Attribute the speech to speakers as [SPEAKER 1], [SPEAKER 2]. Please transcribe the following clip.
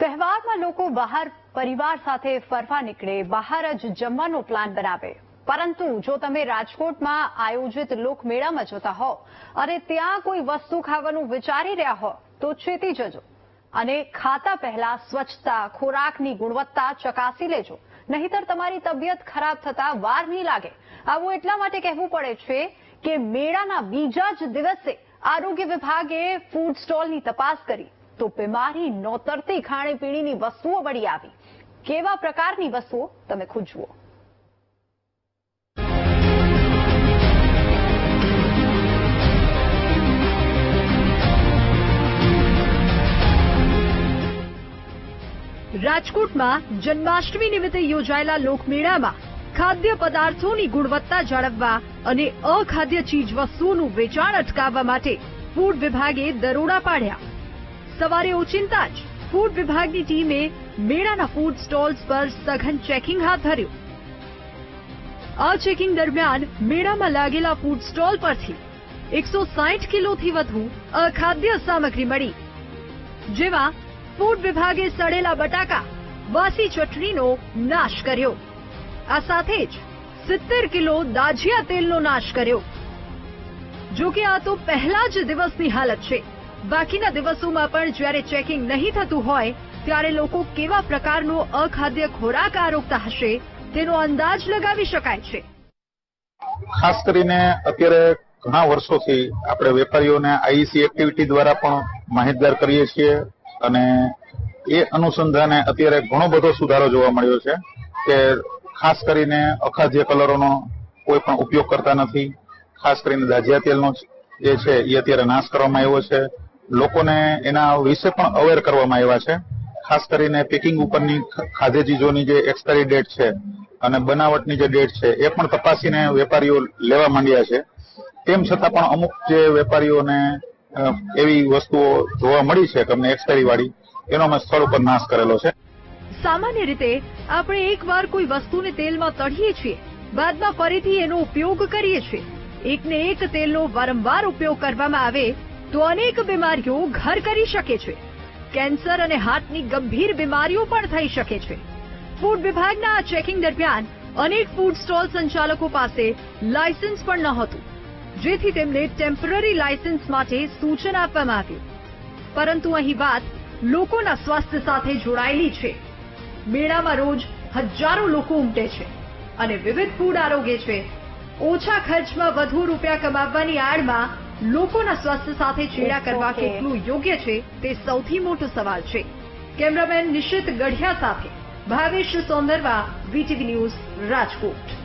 [SPEAKER 1] તહેવારમાં લોકો બહાર પરિવાર સાથે ફરવા નીકળે, બહાર જ જમવાનો પ્લાન બનાવે. પરંતુ જો તમે રાજકોટમાં આયોજિત લોકમેળામાં જતા હો અને ત્યાં કોઈ વસ્તુ ખાવાનું વિચારી રહ્યા હો, તો ચેતી જજો અને ખાતા પહેલા સ્વચ્છતા, ખોરાકની ગુણવત્તા ચકાસી લેજો. નહીતર તમારી તબિયત ખરાબ થતા વાર નહીં લાગે. આવું એટલા માટે કહેવું પડે છે કે મેળાના બીજા જ દિવસે આરોગ્ય વિભાગે ફૂડ સ્ટોલની તપાસ કરી. તો બીમારી નોતરતી ખાણીપીણીની વસ્તુઓ મળી આવી. કેવા પ્રકારની વસ્તુઓ? તમે ખુદ જુઓ. રાજકોટમાં જન્માષ્ટમી નિમિત્તે યોજાયેલા લોકમેળામાં ખાદ્ય પદાર્થોની ગુણવત્તા જાળવવા અને અખાદ્ય ચીજ વસ્તુઓનું વેચાણ અટકાવવા માટે ફૂડ વિભાગે દરોડા પાડ્યા. સવારે ઓચિંતા જ ફૂડ વિભાગની ટીમે મેળાના ફૂડ સ્ટોલ્સ પર સઘન ચેકિંગ હાથ ધર્યું આ ચેકિંગ દરમિયાન મેળામાં લાગેલા ફૂડ સ્ટોલ પરથી એકસો સાઠ કિલોથી વધુ અખાદ્ય સામગ્રી મળી જેમાં ફૂડ વિભાગે સડેલા બટાકા વાસી ચટણીનો નાશ કર્યો આ સાથે જ સિત્તેર કિલો દાજિયા તેલનો નાશ કર્યો જો કે આ તો પહેલા જ દિવસની હાલત છે બાકીના દિવસોમાં પણ જ્યારે ચેકિંગ નહીં થતું હોય, ત્યારે લોકો કેવા પ્રકારનો અખાદ્ય ખોરાક આરોગતા હશે, તેનો અંદાજ લગાવી શકાય છે.
[SPEAKER 2] ખાસ કરીને અત્યારે ઘણા વર્ષોથી આપણે વેપારીઓને આઈસી એક્ટિવિટી દ્વારા પણ માહિતગાર કરીએ છીએ અને એ અનુસંધાને અત્યારે ઘણો બધો સુધારો જોવા મળ્યો છે કે ખાસ કરીને અખાદ્ય કલરોનો કોઈ પણ ઉપયોગ કરતા નથી. ખાસ કરીને દાજિયા તેલનો જે છે, એ અત્યારે નાશ કરવામાં આવ્યો છે. લોકોને એના વિશે પણ અવેર કરવામાં આવ્યા છે. ખાસ કરીને પેકિંગ ઉપરની ખાદ્ય ચીજોની જે એક્સપાયરી ડેટ છે અને બનાવટની જે ડેટ છે, એ પણ તપાસીને વેપારીઓ લેવા માંડ્યા છે. તેમ છતાં પણ અમુક જે વેપારીઓને એવી વસ્તુઓ જોવા મળી છે કે અમને એક્સપાયરી વાળી, એનો અમે સ્થળ ઉપર નાશ કરેલો છે.
[SPEAKER 1] સામાન્ય રીતે આપણે એકવાર કોઈ વસ્તુને તેલમાં તળીએ છીએ, બાદમાં ફરીથી એનો ઉપયોગ કરીએ છીએ. એકને એક તેલનો વારંવાર ઉપયોગ કરવામાં આવે તો અનેક બીમારીઓ ઘર કરી શકે છે. કેન્સર અને હાર્ટની ગંભીર બીમારીઓ પણ થઈ શકે છે. ફૂડ વિભાગના આ ચેકિંગ દરમિયાન અનેક ફૂડ સ્ટોલ સંચાલકો પાસે લાયસન્સ પણ નહોતું, જેથી તેમને ટેમ્પરરી લાયસન્સ માટે સૂચન આપવામાં આવ્યું પરંતુ અહીં વાત લોકોના સ્વાસ્થ્ય સાથે જોડાયેલી છે. મેળામાં રોજ હજારો લોકો ઉમટે છે અને વિવિધ ફૂડ આરોગે છે. ઓછા ખર્ચમાં વધુ રૂપિયા કમાવવાની આડમાં લોકોના સ્વાસ્થ્ય સાથે ચેડા કરવા કેટલું યોગ્ય છે તે સૌથી મોટો સવાલ છે. કેમેરામેન નિશિત ગઢિયા સાથે ભાવેશ સોંદરવા વીટીવી ન્યૂઝ રાજકોટ.